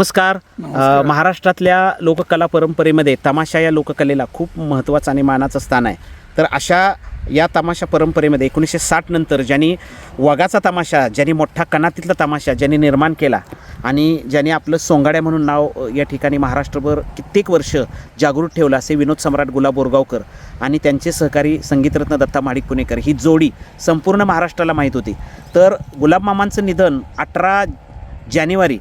नमस्कार. अ, महाराष्ट्रातल्या लोककला परंपरेमध्ये तमाशा या लोककलेला खूप महत्त्वाचं आणि मानाचं स्थान आहे. तर अशा या तमाशा परंपरेमध्ये एकोणीसशे साठ नंतर ज्यांनी वगाचा तमाशा ज्यांनी मोठा कनातीतला तमाशा ज्यांनी निर्माण केला आणि ज्यांनी आपलं सोंगाड्या म्हणून नाव अ, या ठिकाणी महाराष्ट्रभर कित्येक वर्ष जागृत ठेवलं असे विनोद सम्राट गुलाब बोरगावकर आणि त्यांचे सहकारी संगीतरत्न दत्ता माडिक पुणेकर ही जोडी संपूर्ण महाराष्ट्राला माहीत होती. तर गुलाब मामांचं निधन अठरा जानेवारी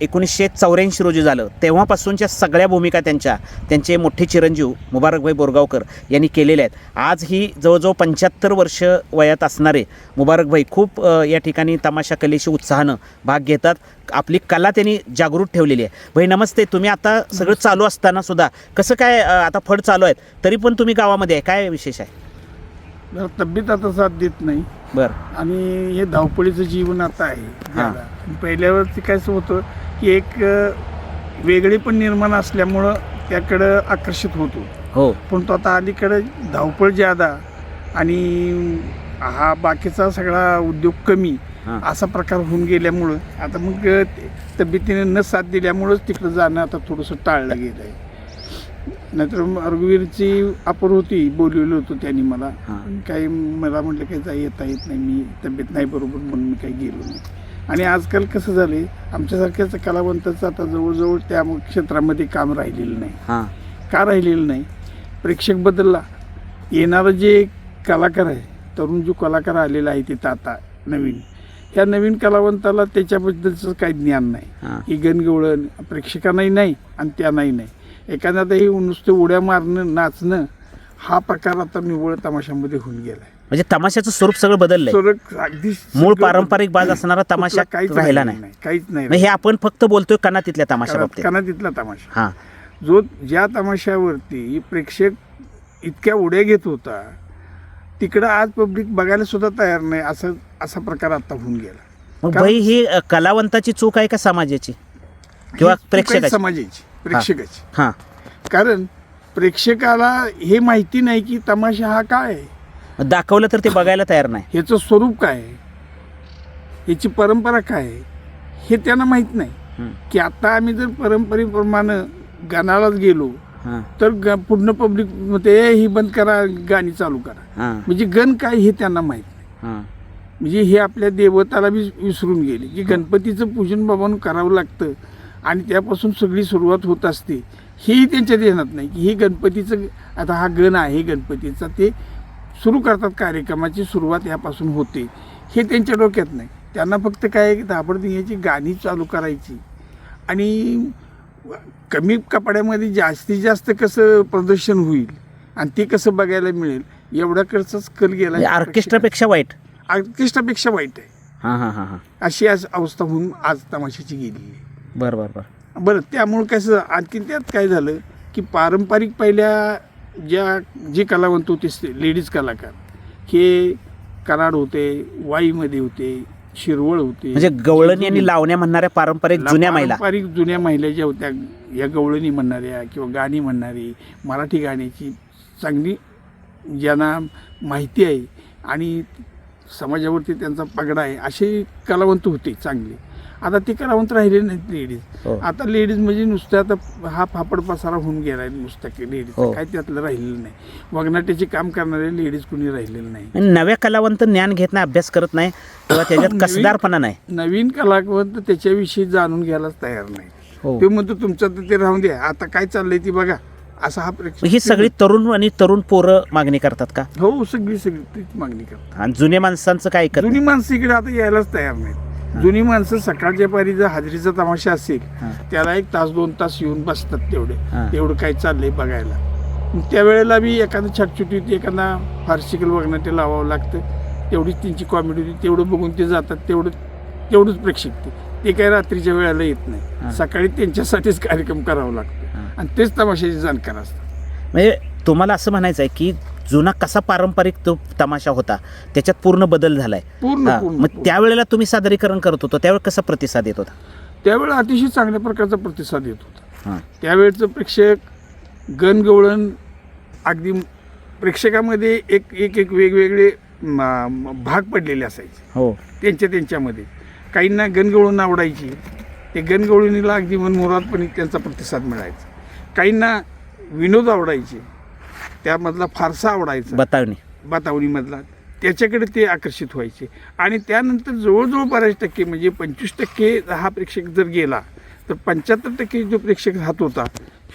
एकोणीसशे चौऱ्याऐंशी रोजी झालं. तेव्हापासूनच्या सगळ्या भूमिका त्यांच्या त्यांचे मोठे चिरंजीव मुबारकभाई बोरगावकर यांनी केलेल्या आहेत. आज ही जवळजवळ पंच्याहत्तर वर्ष वयात असणारे मुबारकभाई खूप या ठिकाणी तमाशा कलेशी उत्साहानं भाग घेतात. आपली कला त्यांनी जागृत ठेवलेली आहे. भाई नमस्ते. तुम्ही आता सगळं चालू असताना सुद्धा कसं काय आता फड चालू आहेत? तरी पण तुम्ही गावामध्ये आहे. काय विशेष आहे? जरा तब्येत आता साथ देत नाही. बरं. आणि हे धावपळीचं जीवन आता आहे. ज्यादा. पहिल्यावरती काय असं होतं की एक अ, वेगळे पण निर्माण असल्यामुळं त्याकडं आकर्षित होतो. हो. पण तो आता अलीकडे धावपळ ज्यादा आणि हा बाकीचा सगळा उद्योग कमी हां. असा प्रकार होऊन गेल्यामुळं आता मग ते तब्येतीने न साथ दिल्यामुळंच तिकडं जाणं आता थोडंसं टाळलं गेलं आहे नाहीतर मग रघुवीरची अपर होती बोलवलं होतं त्यांनी मला. काही मला म्हटलं काही जा येता येत नाही मी तब्येत नाही बरोबर म्हणून मी काही गेलो नाही. आणि आजकाल कसं झाले आमच्यासारख्याच कलावंताचं आता जवळजवळ त्या क्षेत्रामध्ये काम राहिलेलं नाही. हां. का राहिलेलं नाही? प्रेक्षक बदलला. येणारं जे कलाकार आहे तरुण जो कलाकार आलेला आहे तिथं आता नवीन ह्या नवीन कलावंताला त्याच्याबद्दलचं काही ज्ञान नाही. ही गणगवळण प्रेक्षकांनाही नाही आणि त्यांनाही नाही. एखाद्याला हे नुसतं उड्या मारणं नाचणं हा प्रकार आता निव्वळ तमाशामध्ये होऊन गेलाय. म्हणजे तमाशाचं स्वरूप सगळं बदललंय. सरक अगदी मूळ पारंपरिक बाज असणारा तमाशा काहीच राहिला नाही काहीच नाही हे आपण फक्त बोलतोय कनातीतल्या तमाशा कनातीतला तमाशा. हां. जो ज्या तमाशावरती प्रेक्षक इतक्या उड्या घेत होता तिकडं आज पब्लिक बघायला सुद्धा तयार नाही असं असा प्रकार आता होऊन गेला. मग भाई ही कलावंताची चूक आहे का समाजाची? किंवा प्रेक्षकाची? समाजाची. प्रेक्षकाची. हां कारण प्रेक्षकाला हे माहिती नाही की तमाशा हा काय आहे. दाखवलं तर ते बघायला तयार नाही. ह्याचं स्वरूप काय आहे? ह्याची परंपरा काय आहे? हे त्यांना माहीत नाही. की आता आम्ही जर परंपरेप्रमाणे गाण्यालाच गेलो हां. तर ग पूर्ण पब्लिक "ए, ही बंद करा गाणी चालू करा. हां. म्हणजे गण काय हे त्यांना माहीत नाही. हां. म्हणजे हे आपल्या देवताला बी विसरून गेले की गणपतीचं पूजन बाबांनो करावं लागतं. आणि त्यापासून सगळी सुरुवात होत असते. हेही त्यांच्या ध्यानात नाही की हे गणपतीचं आता हा गण आहे गणपतीचा ते सुरू करतात कार्यक्रमाची सुरुवात ह्यापासून होते. हे त्यांच्या डोक्यात नाही. त्यांना फक्त काय आहे की ताबडतोब याची गाणी चालू करायची. आणि कमी कपड्यामध्ये जास्तीत जास्त कसं प्रदर्शन होईल आणि ते कसं बघायला मिळेल एवढ्याकडचाच कल गेला म्हणजे ऑर्केस्ट्रापेक्षा वाईट? ऑर्केस्ट्रापेक्षा वाईट आहे. हां हां हां हां. अशी आज अवस्था होऊन आज तमाशाची गेली आहे. बरं बरं बरं. बरं त्यामुळं कसं आणखीन त्यात काय झालं की पारंपरिक पहिल्या ज्या जे कलावंत होते लेडीज कलाकार हे कराड होते वाईमध्ये होते शिरवळ होते. म्हणजे गवळणी आणि लावण्या म्हणणाऱ्या पारंपरिक जुन्या महिला. पारंपरिक जुन्या महिला ज्या होत्या या गवळणी म्हणणाऱ्या किंवा गाणी म्हणणारी मराठी गाण्याची चांगली ज्यांना माहिती आहे आणि समाजावरती त्यांचा पगडा आहे असे कलावंत होते चांगले. आता ते कलावंत राहिले नाहीत लेडीज हो. आता लेडीज म्हणजे नुसतं आता हा फापड पसारा होऊन गेला नुसतं लेडीज हो. काय त्यातलं राहिलेलं नाही. वगनाट्याचे काम करणारे लेडीज कुणी राहिलेलं नाही. नव्या कलावंत ज्ञान घेत नाही अभ्यास करत नाही किंवा त्याच्यात कसदारपणा नाही. नवीन कलावंत त्याच्याविषयी जाणून घ्यायलाच तयार नाही. हो. ते म्हणतो तुमचं तर ते राहून द्या. आता काय चाललंय ती बघा. असा हा प्रेक्षक ही सगळी तरुण आणि तरुण पोरं मागणी करतात का? हो सगळी सगळी मागणी करतात. आणि जुन्या माणसांचं काय जुनी माणसं इकडे आता यायलाच तयार नाहीत. जुनी माणसं सकाळच्या पारी जर हाजरीचा तमाशा असेल. त्याला एक तास दोन तास येऊन बसतात तेवढे. तेवढं काय चाललंय बघायला त्यावेळेला बी एखादं छटछुटी होती एखादा फार्सिकल बघणं ते लावावं लागतं तेवढीच त्यांची कॉमेडी होती तेवढं बघून ते जातात तेवढं तेवढंच प्रेक्षक ते ते काही रात्रीच्या वेळेला येत. नाही सकाळी त्यांच्यासाठीच कार्यक्रम करावा लागतो. आणि तेच तमाशाचे जाणकार असतात म्हणजे तुम्हाला असं म्हणायचं आहे की जुना कसा पारंपरिक तो तमाशा होता त्याच्यात पूर्ण बदल झालाय. पूर्ण हा, पूर्ण मग पूर्ण. त्यावेळेला तुम्ही सादरीकरण करत होतो त्यावेळेला कसा प्रतिसाद येत होता? त्यावेळेला अतिशय चांगल्या प्रकारचा प्रतिसाद येत होता. हां. त्यावेळचं प्रेक्षक गणगवळण अगदी प्रेक्षकामध्ये एक एक एक वेगवेगळे म, म, भाग पडलेले असायचे. हो. त्यांच्या त्यांच्यामध्ये. काहींना गणगवळण आवडायची ते गणगवळणीला अगदी मनमुरादपणे त्यांचा प्रतिसाद मिळायचा. काहींना विनोद आवडायचे त्यामधला फारसा आवडायचा. बतावणी. बातावणीमधला. त्याच्याकडे ते आकर्षित व्हायचे. आणि त्यानंतर जवळजवळ बऱ्याच टक्के म्हणजे पंचवीस टक्के हा प्रेक्षक जर गेला तर पंच्याहत्तर टक्के जो प्रेक्षक राहत होता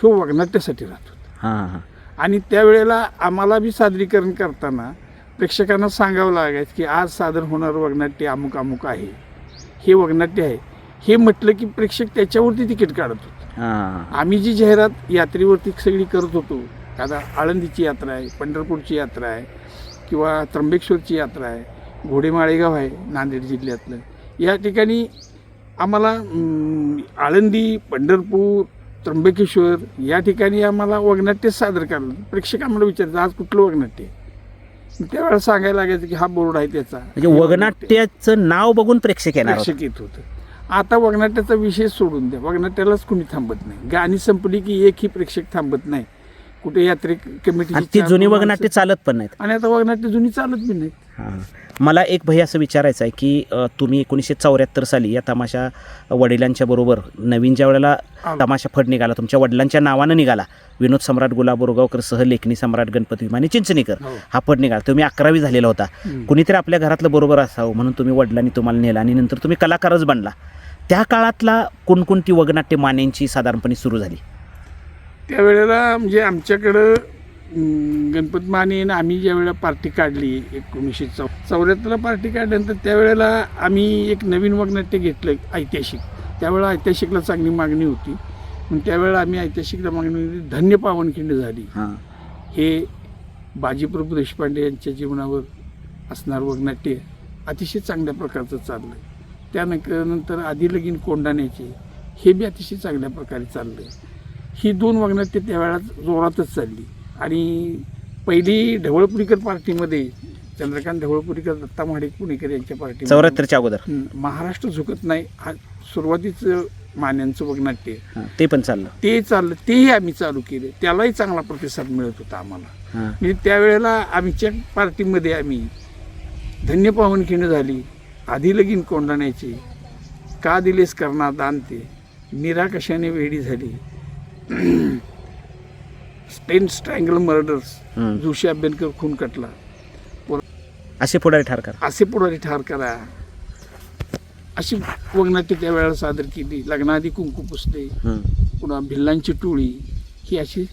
तो वगनाट्यासाठी राहत होता. हां आणि त्यावेळेला आम्हाला बी सादरीकरण करताना प्रेक्षकांना सांगावं लागायचं की आज सादर होणारं वगनाट्य अमुक अमुक आहे. हे वगनाट्य आहे. हे म्हटलं की प्रेक्षक त्याच्यावरती तिकीट काढत होते. आम्ही जी जाहिरात यात्रेवरती सगळी करत होतो आता आळंदीची यात्रा आहे पंढरपूरची यात्रा आहे किंवा त्र्यंबकेश्वरची यात्रा आहे घोडेमाळेगाव आहे नांदेड जिल्ह्यातलं. या ठिकाणी आम्हाला आळंदी पंढरपूर त्र्यंबकेश्वर या ठिकाणी आम्हाला वगनाट्य सादर करायला प्रेक्षक आम्हाला विचारतात आज कुठलं वगनाट्य? आहे?" त्यावेळेला सांगायला लागायचं की हा बोर्ड आहे त्याचा. म्हणजे वगनाट्याचं नाव बघून प्रेक्षक येणार. प्रेक्षक येत होतं. आता वगनाट्याचा विषय सोडून द्या. वगनाट्यालाच कुणी थांबत नाही. गाणी संपली की एकही प्रेक्षक थांबत नाही. कुठे यात्रे कमिटी आणि ती जुनी वगनाट्य चालत पण नाहीत. आणि आता वगनाट्य जुनी चालत बी नाहीत. हां. मला एक भय असं विचारायचं आहे की अ, तुम्ही एकोणीसशे चौऱ्याहत्तर साली या तमाशा वडिलांच्या बरोबर नवीन ज्या वेळेला आलो. तमाशा फड निघाला तुमच्या वडिलांच्या नावानं निघाला विनोद सम्राट गुलाब बोरगावकर सह लेखनी सम्राट गणपती विमाने चिंचणीकर हो. हा फड निघाला. तुम्ही अकरावी झालेला होता. हम्म. कुणीतरी आपल्या घरातलं बरोबर असावं म्हणून तुम्ही वडिलांनी तुम्हाला नेला आणि नंतर तुम्ही कलाकारच बनला. त्या काळातला कोणकोणती वगनाट्य मान्यांची साधारणपणे सुरू झाली? त्यावेळेला म्हणजे आमच्याकडं गणपत माने आम्ही ज्या वेळेला पार्टी काढली एकोणीसशे चौ चौऱ्याहत्तरला पार्टी काढल्यानंतर त्यावेळेला आम्ही एक नवीन वगनाट्य घेतलं ऐतिहासिक. त्यावेळेला ऐतिहासिकला चांगली मागणी होती. मग त्यावेळेला आम्ही ऐतिहासिकला मागणी होती धन्य पावनखिंड झाली. हां. हे बाजीप्रभू देशपांडे यांच्या जीवनावर असणार वगनाट्य अतिशय चांगल्या प्रकारचं चाललं त्यानंतर नंतर आधी लगीन कोंडाण्याचे हे बी अतिशय चांगल्या प्रकारे चाललं ही दोन वगनाट्य त्यावेळेला जोरातच चालली. आणि पहिली ढवळपुरीकर पार्टीमध्ये चंद्रकांत ढवळपुरीकर दत्ता महाडिक पुणेकर यांच्या पार्टी चौऱ्याहत्तरच्या अगोदर. महाराष्ट्र झुकत नाही. हा सुरुवातीचं मान्यांचं वगनाट्य ते. पण चाललं. ते चाललं तेही आम्ही चालू केले. त्यालाही चांगला प्रतिसाद मिळत होता आम्हाला. म्हणजे त्यावेळेला आमच्या पार्टीमध्ये आम्ही धन्य पावनखिंड झाली. आधी लगीन कोंडाण्याची का दिलेस करणार दान ते? निरा कशाने वेडी झाली? स्टेन स्ट्रँगल मर्डर्स हम्म. जोशी अभ्यंकर खून कटला. असे पुढारी ठार करा. असे पुढारी ठार करा. अशी वगनाट्य त्यावेळेला सादर केली. लग्नाआधी कुंकू पुसले. पुन्हा भिल्लांची टोळी. ही अशी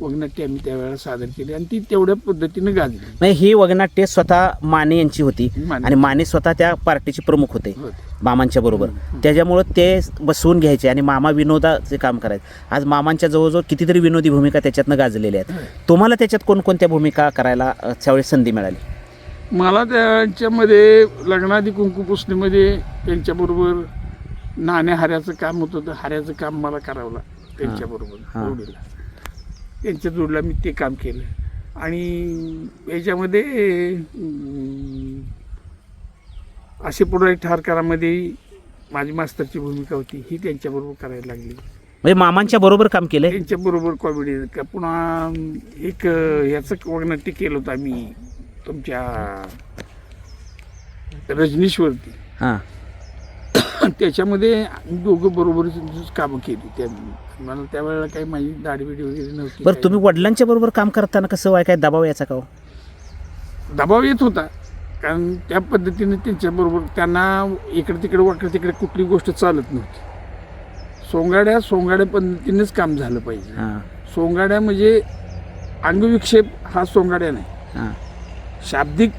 वगनाट्य आम्ही त्यावेळेला सादर केली आणि ती तेवढ्या पद्धतीनं गाजली. नाही ही वगनाट्य स्वतः माने यांची होती. माने. आणि माने स्वतः त्या पार्टीचे प्रमुख होते होते. मामांच्या बरोबर. त्याच्यामुळं ते बसवून घ्यायचे आणि मामा विनोदाचे काम करायचे. आज मामांच्या जवळजवळ कितीतरी विनोदी भूमिका त्याच्यातनं गाजलेल्या आहेत. तुम्हाला त्याच्यात कोणकोणत्या भूमिका करायला अ, त्यावेळेस संधी मिळाली? मला त्याच्यामध्ये लग्नाआधी कुंकू पुसणीमध्ये त्यांच्याबरोबर नाण्या हाऱ्याचं काम होतं तर हाऱ्याचं काम मला करावं लागतं त्यांच्याबरोबर. हा. जोडीला त्यांच्या जोडीला मी ते काम केलं. आणि याच्यामध्ये असे पुढे ठारकारामध्ये माझी मास्तरची भूमिका होती ही त्यांच्याबरोबर करायला लागली. म्हणजे मामांच्या बरोबर काम केलंय? त्यांच्याबरोबर कॉमेडी का पुन्हा एक अं, याचं वगनाट्य केलं होतं आम्ही तुमच्या रजनीशवरती. हां. त्याच्यामध्ये आम्ही दोघं बरोबर कामं केली. त्या मला त्यावेळेला काही माझी दाढी बिडी वगैरे नव्हती. बरं. तुम्ही वडिलांच्या बरोबर काम करताना कसं वाय काय दबाव याचा का हो? दबाव येत होता. कारण त्या पद्धतीने त्यांच्याबरोबर त्यांना इकडे तिकडे वाकडे तिकडे कुठली गोष्ट चालत नव्हती. सोंगाड्या सोंगाड्या पद्धतीनेच काम झालं पाहिजे. हां. सोंगाड्या म्हणजे अंगविक्षेप हा सोंगाड्या नाही. हां. शाब्दिक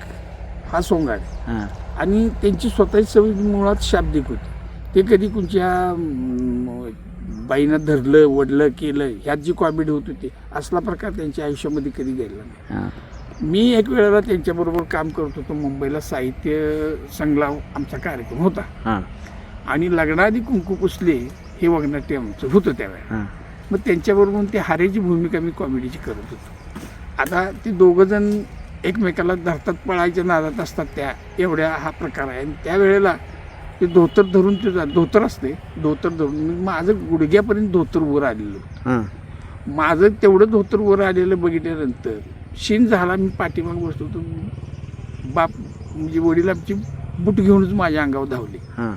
हा सोंगाड. हां. आणि त्यांची स्वतःची सवय मुळात शाब्दिक होती. ते कधी कोणच्या बाईनं धरलं वडलं केलं ह्यात जी कॉमेडी होत होती असला प्रकार त्यांच्या आयुष्यामध्ये कधी घडला नाही. मी एक वेळेला त्यांच्याबरोबर काम करत होतो मुंबईला साहित्य संगलाव आमचा कार्यक्रम होता. हां. आणि लग्नाआधी कुंकू पुसले हे वगनाट्य आमचं होतं त्यावेळेला. मग त्यांच्याबरोबर ते हारेची भूमिका मी कॉमेडीची करत होतो. आता ते दोघं जण एकमेकाला धरतात पळायच्या नादात असतात त्या एवढ्या हा प्रकार आहे. आणि त्यावेळेला ते धोतर धरून ते जा- धोतर असते धोतर धरून. मी माझं गुडघ्यापर्यंत धोतर वर आलेलं होतं. हां. माझं तेवढं धोतर वर आलेलं बघितल्यानंतर शिन झाला मी पाठीमाग बसतो तो बाप म्हणजे वडील आमची बूट घेऊनच माझ्या अंगावर धावले. हां.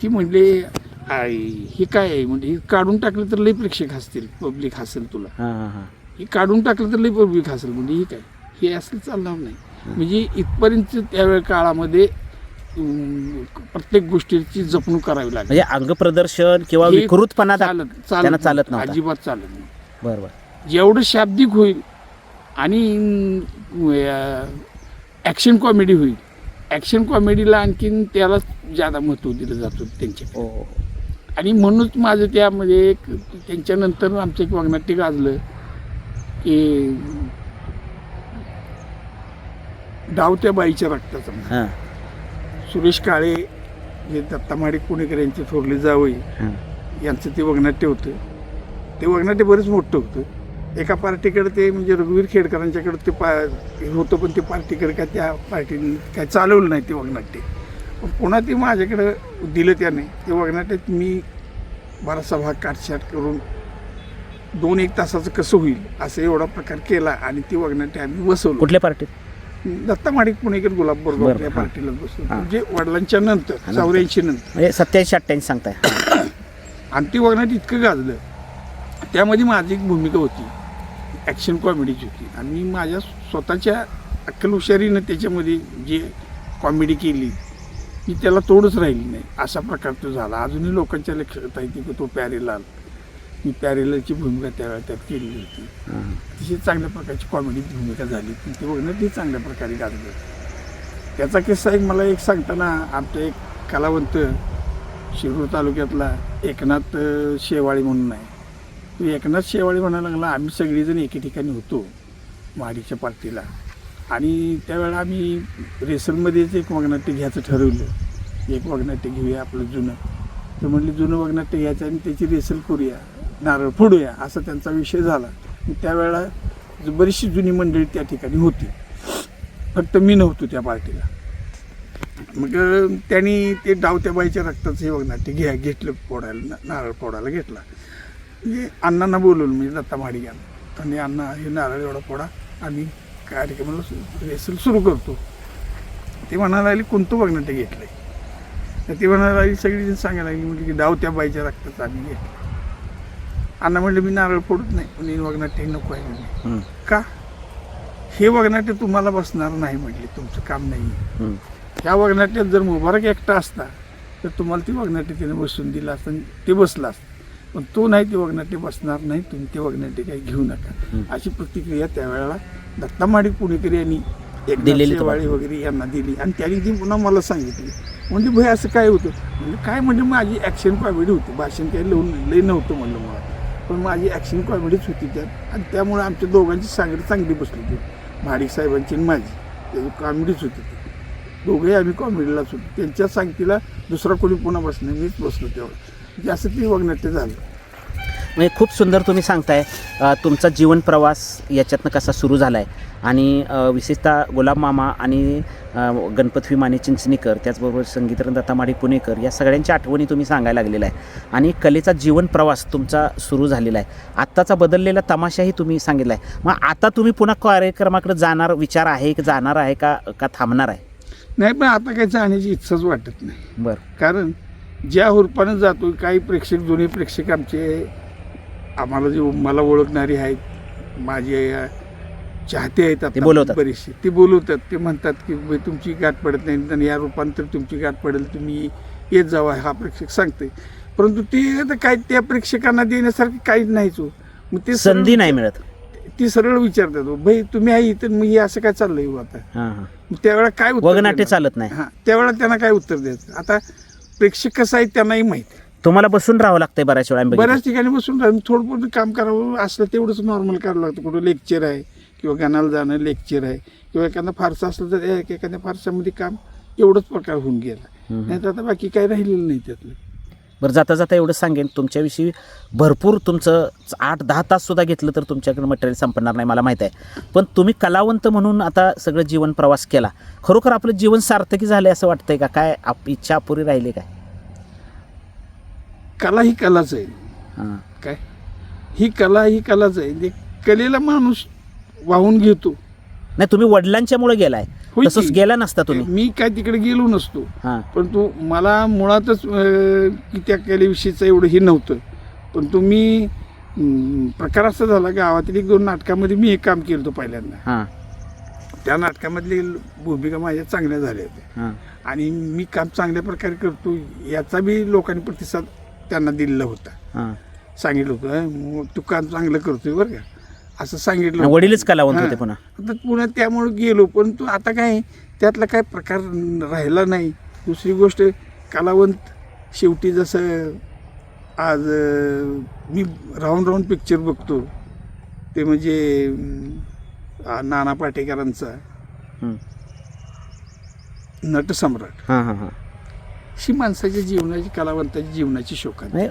की म्हणले आई हे काय आहे? म्हणजे हे काढून टाकलं तर लई प्रेक्षक हसतील पब्लिक हसेल तुला. हां हां हां. हे काढून टाकलं तर लई पब्लिक हसेल. म्हणजे हे काय? हे असं चालणार नाही. म्हणजे इथपर्यंत त्यावेळे काळामध्ये प्रत्येक गोष्टीची जपणूक करावी लागली. म्हणजे अंगप्रदर्शन किंवा हे विकृतपणा चालत त्यांना चालत नव्हतं. अजिबात चालत नाही. बरं बरं. जेवढं शाब्दिक होईल आणि ॲक्शन कॉमेडी होईल. ॲक्शन कॉमेडीला आणखीन त्याला ज्यादा महत्त्व दिलं जातं त्यांच्या हो हो. आणि म्हणूनच माझं त्यामध्ये एक त्यांच्यानंतर आमचं एक वागनाट्य गाजलं की डाव त्या बाईच्या रक्ताचा. हां. सुरेश काळे जे दत्ता माडिक पुणेकर यांचे थोरले जावई यांचं ते वगनाट्य होतं. ते वगनाट्य बरंच मोठं होतं. एका पार्टीकडे ते म्हणजे रघुवीर खेडकरांच्याकडे ते पा होतं पण ते पार्टीकडे काय त्या पार्टीने काय चालवलं नाही ते वगनाट्य. पण पुन्हा ते माझ्याकडं दिलं त्याने. ते वगनाट्यात मी बराचसा भाग काटछाट करून दोन एक तासाचं कसं होईल असं एवढा प्रकार केला आणि ती वगनाट्य आम्ही बसवलं कुठल्या पार्टीत? दत्ता माडिक पुणेकर गुलाब बोरगाव बरं, त्या हां. पार्टीला बसलो हां. म्हणजे वडिलांच्या नंतर. चौऱ्याऐंशी नंतर. म्हणजे सत्याऐंशी अठ्ठ्याऐंशी सांगताय. आणि ती वगनात इतकं गाजलं. त्यामध्ये माझी एक भूमिका होती. ॲक्शन कॉमेडीची होती. आणि मी माझ्या स्वतःच्या अक्कल हुशारीनं त्याच्यामध्ये जे कॉमेडी केली मी त्याला तोडच राहिली नाही. अशा प्रकारचं झाला. अजूनही लोकांच्या लक्षात आहे की तो प्यारेलाल मी प्यारेलालची भूमिका त्यावेळेला त्यात केलेली होती. अतिशय चांगल्या प्रकारची कॉमेडी भूमिका झाली पण ती बघण्यात ती चांगल्या प्रकारे गाजली त्याचा किस्सा एक मला एक सांगताना आमचा एक कलावंत शिरूर तालुक्यातला एकनाथ शेवाळी म्हणून आहे. तो एकनाथ शेवाळी म्हणायला लागला आम्ही सगळेजण एके ठिकाणी होतो महाडीच्या पार्टीला. आणि त्यावेळेला आम्ही रेसलमध्येच एक वगनाट्य घ्यायचं ठरवलं. एक वगनाट्य घेऊया आपलं जुनं. तर म्हणले जुनं वगनाट्य घ्यायचं आणि त्याची रेसल करूया. नारळ फोडूया असा त्यांचा विषय झाला. त्यावेळेला बरीचशी जुनी मंडळी त्या ठिकाणी होती. फक्त मी नव्हतो त्या पार्टीला. मग त्यांनी ते डावत्या बाईच्या रक्ताचं हे वगनाट्य घ्या घेतलं फोडायला ना- नारळ फोडायला घेतला. म्हणजे अण्णांना बोलवलं म्हणजे दत्ता माडी यांना आणि अण्णा हे नारळ एवढा फोडा आम्ही कार्यक्रमाला रेसल सुरू करतो. ते म्हणायला लागले कोणतं ते घेतलं तर ते म्हणायला लागली सगळी सांगायला लागली म्हणजे की डावत्या बाईच्या रक्ताचं आम्ही घेतलं अण्णा म्हणलं मी नारळ फोडत नाही पण हे वगनाट्य नको आहे हं. का? हे वगनाट्य तुम्हाला बसणार नाही म्हटले तुमचं काम नाही. ह्या वगनाट्यात जर मुबारक एकटा असता तर तुम्हाला ती वगनाट्य त्याने बसून दिलं असतं ते बसलं असतं. पण तो नाही ते वगनाट्य बसणार नाही तुम्ही ते वगनाट्य काही घेऊ नका. अशी प्रतिक्रिया त्यावेळेला दत्ता माडिक पुणेकर यांनी एकनाथ दिलेली तुम्हाला. वगैरे यांना दिली. आणि त्यांनी ती पुन्हा मला सांगितली. म्हणजे भाई असं काय होतं? म्हणजे काय म्हणजे माझी ॲक्शन कॉमेडी होती. भाषण काही लिहून लई नव्हतं म्हणलं मला. पण माझी ॲक्शन कॉमेडीच होती त्यात. आणि त्यामुळे आमच्या दोघांची सांगड चांगली बसली होती. महाडिक साहेबांची आणि माझी. त्याची कॉमेडीच होती ती. दोघेही आम्ही कॉमेडीलाच होतो. त्यांच्या सांगतीला दुसरा कोणी पुन्हा बसणे मीच बसलो तेव्हा. जास्त असं ती वगनाट्य झालं. म्हणजे खूप सुंदर तुम्ही सांगताय तुमचा जीवन प्रवास याच्यातनं कसा सुरू झाला आहे आणि विशेषतः गुलाब मामा आणि गणपत विमाने चिंचणीकर त्याचबरोबर संगीतरन दत्ता माडी पुणेकर या सगळ्यांच्या आठवणी तुम्ही सांगायला लागलेला आहे आणि कलेचा जीवन प्रवास तुमचा सुरू झालेला आहे. आत्ताचा बदललेला तमाशाही तुम्ही सांगितला आहे मग आता तुम्ही पुन्हा कार्यक्रमाकडे जाणार विचार आहे की जाणार आहे का का थांबणार आहे? नाही पण आता काही जाण्याची इच्छाच वाटत नाही. बरं. कारण ज्या हुरपानं जातो काही प्रेक्षक जुने प्रेक्षक आमचे आम्हाला जे मला ओळखणारे आहेत माझे चाहते आहेत आता ते बोलवतात. बरेचसे ते बोलवतात ते म्हणतात की "बाई, तुमची गाठ पडत नाही आणि या रूपांतर तुमची गाठ पडेल तुम्ही येत जावा. हा प्रेक्षक सांगते परंतु ते आता काय त्या प्रेक्षकांना देण्यासारखं काहीच नाहीच मग ते संधी नाही मिळत. ती सरळ विचारतात "हो, भाई तुम्ही आहे इथं मग हे असं काय चाललंय हो आता? त्यावेळेला काय उत्तर? चालत नाही. हा त्यावेळेला त्यांना काय उत्तर द्यायचं? आता प्रेक्षक कसं आहे त्यांनाही माहिती. तुम्हाला बसून राहावं लागतंय बऱ्याच वेळा. बऱ्याच ठिकाणी बसून राहून थोडं काम करावं असलं तेवढंच नॉर्मल करावं लागतं. कुठं लेक्चर आहे किंवा गाण्याला जाणं लेक्चर आहे किंवा एखादा फारसा असलं तर एक- एखाद्या फारसामध्ये काम एवढंच प्रकार होऊन गेला. नाही तर आता बाकी काही राहिलेलं नाही त्यातलं. बरं जाता जाता एवढं सांगेन तुमच्याविषयी भरपूर तुमचं आठ दहा तास सुद्धा घेतलं तर तुमच्याकडे मटेरियल संपणार नाही मला माहीत आहे. पण तुम्ही कलावंत म्हणून आता सगळं जीवन प्रवास केला. खरोखर आपलं जीवन सार्थकी झालं असं वाटतंय का? काय आप इच्छा अपुरी राहिली काय? कला ही कलाच आहे. हां. काय? ही कला ही कलाच आहे. म्हणजे कलेला माणूस वाहून घेतो. नाही तुम्ही वडिलांच्यामुळे गेलाय. होय तसंच की. गेला नसता तुम्ही. मी काय तिकडे गेलो नसतो. हां. परंतु मला मुळातच अं, की त्या कलेविषयीचं एवढं हे नव्हतं. पण तुम्ही अं, प्रकार असा झाला गावातील एक दोन नाटकामध्ये मी एक काम केलं होतं पहिल्यांदा. हां. त्या नाटकामधली भूमिका माझ्या चांगल्या झाल्या होत्या. हां. आणि मी काम चांगल्या प्रकारे करतो याचा बी लोकांनी प्रतिसाद त्यांना दिलेला होता. हां. सांगितलं होतं "अं, मग तू काम चांगलं करतोय बरं का. असं सांगितलं. वडीलच कलावंत होते. पुन्हा. आता पुन्हा त्यामुळे गेलो परंतु आता काय त्यातला काय प्रकार राहिला नाही. दुसरी गोष्ट कलावंत शेवटी जसं आज मी राहून राहून पिक्चर बघतो ते म्हणजे नाना पाटेकरांचा हं. नटसम्राट हां माणसाच्या जीवनाची कलावंताची जीवनाची शोका नाही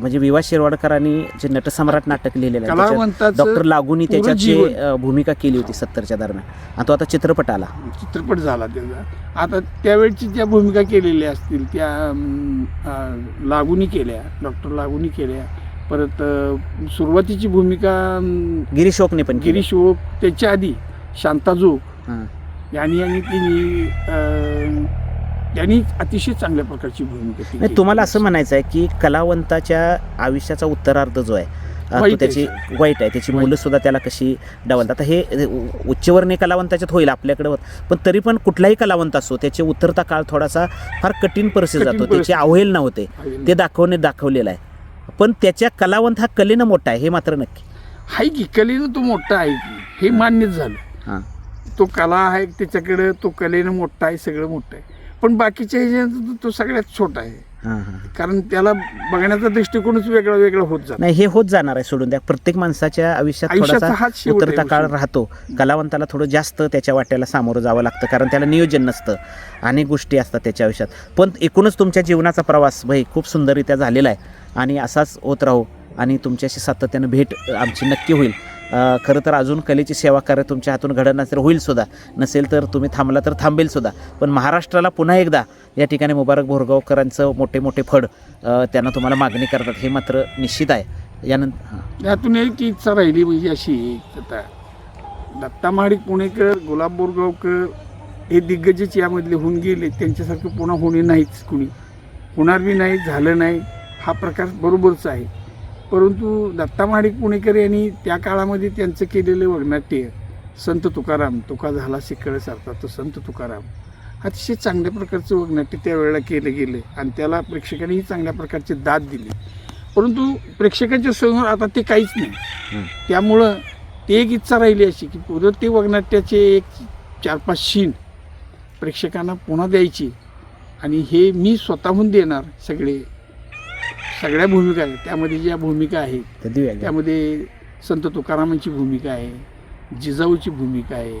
म्हणजे विवा शिरवाडकरांनी जे नटसम्राट नाटक लिहिलेलं आहे त्याच्यात कलावंताचं डॉक्टर लागूनी त्याच्यात जीवन. अ, भूमिका केली होती सत्तरच्या दरम्यान आणि तो आता चित्रपट आला चित्रपट झाला त्याचा आता त्यावेळची ज्या भूमिका केलेल्या असतील त्या अं, लागुनी केल्या डॉक्टर लागुनी केल्या परत अं, सुरुवातीची भूमिका अं, गिरीश ओकने पण केली. गिरीश ओक त्याच्या आधी शांताजोग हां. यांनी आणि तिने अं, त्यांनी अतिशय चांगल्या प्रकारची भूमिका नाही. तुम्हाला असं म्हणायचं आहे की कलावंताच्या आयुष्याचा उत्तरार्ध जो आहे तो आहे. त्याची वाईट आहे. त्याची मुलं सुद्धा त्याला कशी डावलतात. आता हे उच्चवर्णीय कलावंताच्यात होईल आपल्याकडे होत पण तरी पण कुठलाही कलावंत असो त्याचे उतरता काळ थोडासा फार कठीण परिस्थिती जातो. त्याची. अवहेल नव्हते ते दाखवणे दाखवलेलं आहे. पण त्याच्या कलावंत हा कलेनं मोठा आहे हे मात्र नक्की. हाय की कलेनं तो मोठा आहे की हे मान्यच झालं. हां. तो कला आहे त्याच्याकडे तो कलेनं मोठा आहे सगळं मोठं आहे. पण बाकीच्या ह्याच्यात तो- सगळ्यात छोटा आहे. हां हां कारण त्याला बघण्याचा दृष्टिकोनच वेगळा वेगळा होत जातो. नाही हे होत जाणार आहे सोडून द्या. प्रत्येक माणसाच्या आयुष्यात आयुष्याचा थोडासा हाच शेवट आहे उतरता काळ. राहतो. कलावंताला थोडं जास्त त्याच्या वाट्याला सामोरं जावं लागतं कारण त्याला नियोजन नसतं. अनेक गोष्टी असतात त्याच्या आयुष्यात. पण एकूणच तुमच्या जीवनाचा प्रवास भाई खूप सुंदररित्या झालेला आहे. आणि असाच होत राहू आणि तुमच्याशी सातत्यानं भेट अ, आमची नक्की होईल. खरं तर अजून कलेची सेवा कार्य तुमच्या हातून घडत नसेल होईल सुद्धा. नसेल तर तुम्ही थांबला तर थांबेल सुद्धा. पण महाराष्ट्राला पुन्हा एकदा या ठिकाणी मुबारक भोरगावकरांचं मोठे मोठे फड त्यांना तुम्हाला मागणी करतात हे मात्र निश्चित आहे. यानंतर यातून एक इच्छा राहिली म्हणजे अशी आता दत्ता महाडिक पुणेकर गुलाब बोरगावकर हे दिग्गजच यामधले होऊन गेले त्यांच्यासारखं पुन्हा होणे नाहीच कुणी. होणार बी नाही झालं नाही हा प्रकार बरोबरच आहे. परंतु दत्ता महाडिक पुणेकर यांनी त्या काळामध्ये त्यांचं केलेलं वगनाट्य संत तुकाराम तुका झाला शिकळ सारखा तो संत तुकाराम अतिशय चांगल्या प्रकारचं वगनाट्य त्यावेळेला केलं गेलं आणि त्याला प्रेक्षकांनीही चांगल्या प्रकारची दाद दिली परंतु प्रेक्षकांच्या समोर आता ते काहीच नाही. त्यामुळं ते एक इच्छा राहिली अशी की पुढं ते वगनाट्याचे एक चार पाच शीन प्रेक्षकांना पुन्हा द्यायची आणि हे मी स्वतःहून देणार सगळे सगळ्या भूमिका आहेत. त्यामध्ये ज्या भूमिका आहेत. त्यामध्ये संत तुकारामांची भूमिका आहे जिजाऊची भूमिका आहे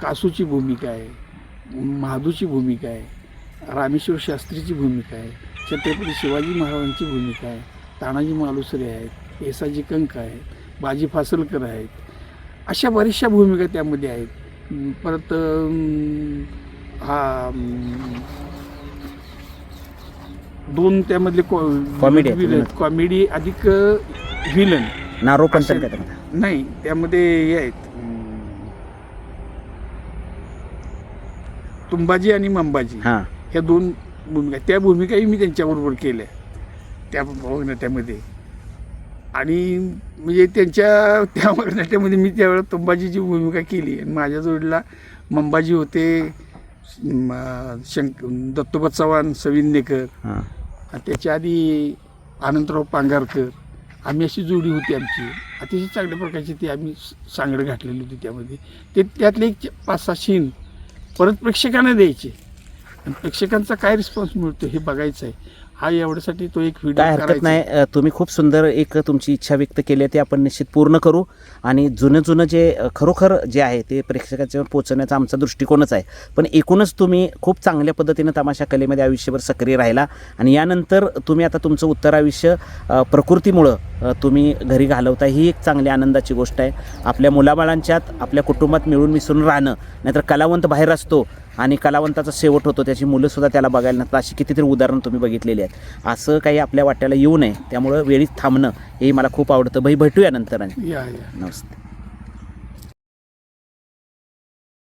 कासूची भूमिका आहे महादूची भूमिका आहे रामेश्वर शास्त्रीची भूमिका आहे छत्रपती शिवाजी महाराजांची भूमिका आहे तानाजी मालुसरे आहेत येसाजी कंक आहेत बाजी फासलकर आहेत. अशा बऱ्याचशा भूमिका त्यामध्ये आहेत. परत हा दोन त्यामधले आहेत, विनोद. कॉमेडी अधिक व्हिलन नारो म्हणतात. नाही त्यामध्ये हे आहेत. तुंबाजी आणि मंबाजी. हां. ह्या दोन भूमिका त्या भूमिकाही मी त्यांच्याबरोबर केल्या. त्या वगनाट्यामध्ये आणि म्हणजे त्यांच्या त्या वगनाट्यामध्ये मी त्यावेळेला तुंबाजीची भूमिका केली. आणि माझ्या जोडीला मंबाजी होते. शंक दत्तोबा चव्हाण सविंदेकर त्याच्या आधी अनंतराव पांगारकर आम्ही अशी जोडी होती आमची. अतिशय चांगल्या प्रकारची ती आम्ही सांगड घातलेली होती त्यामध्ये. ते त्यातले एक पाच सहा सीन परत प्रेक्षकांना द्यायचे. आणि प्रेक्षकांचा काय रिस्पॉन्स मिळतो हे बघायचं आहे. हा एवढ्यासाठी तो एक व्हिडिओ काय हरकत नाही. अ, तुम्ही खूप सुंदर एक तुमची इच्छा व्यक्त केली आहे ती आपण निश्चित पूर्ण करू. आणि जुनं जुनं जे अ, खरोखर जे आहे ते प्रेक्षकाच्यावर पोहोचवण्याचा आमचा दृष्टिकोनच आहे. पण एकूणच तुम्ही खूप चांगल्या पद्धतीनं तमाशा कलेमध्ये आयुष्यभर सक्रिय राहिला. आणि यानंतर तुम्ही आता तुमचं उत्तर आयुष्य अ, प्रकृतीमुळं अ, तुम्ही घरी घालवता ही एक चांगली आनंदाची गोष्ट आहे. आपल्या मुलाबाळांच्यात आपल्या कुटुंबात मिळून मिसळून राहणं नाहीतर कलावंत बाहेर असतो आणि कलावंताचा शेवट होतो त्याची मुलंसुद्धा त्याला बघायला नसतात अशी कितीतरी उदाहरणं तुम्ही बघितलेली आहेत. असं काही आपल्या वाट्याला येऊ नये. त्यामुळं वेळीच थांबणं हे मला खूप आवडतं. भाई भेटूया नंतर नमस्ते.